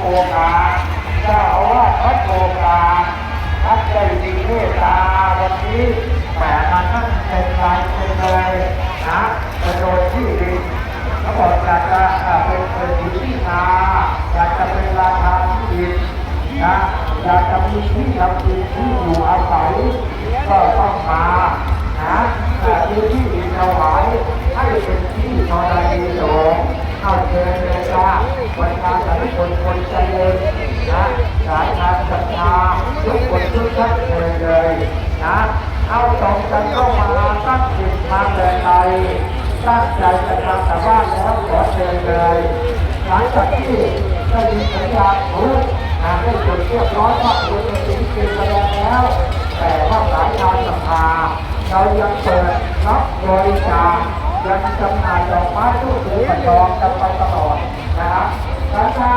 โอกาเจ้าอาวาสวัดโอกาสท่านได้ดีเมตตาวันนี้แหมมันนั่นเป็นลายเป็นเลยนะเป็นโดยที่ดินเขาบอกอยากจะเป็นเป็นที่นาอยากจะเป็นราคาที่ดินนะอยากจะมีที่ทำกินที่อยู่อาศัยก็ต้องมานะแต่ที่ที่ดินเอาไว้ให้เป็นที่ธรณีสงฆ์เข้าเชิญเลยจ้าวันงานสารคนคนเจริญนนะสายทางศรัทธาทุกคนทุกท่านเชิญเลยนะเอาตรงกันเข้ามาตั้งจิตทางแดนไทยตั้งใจจะทำแต่บ้านแล้วขอเชิญเลยหลังจากที่ได้ยินสัญญาณรู้นะได้จดเรียบร้อยว่าเรียนเป็นสิ่งเป็นแสดงแล้ว แต่ว่าสายการศรัทธาเรายังเปิดรับบริจาคยังจำหน่ายดอกไม้ทุกสีประจองกันไปตลอดนะครับ Bye-bye.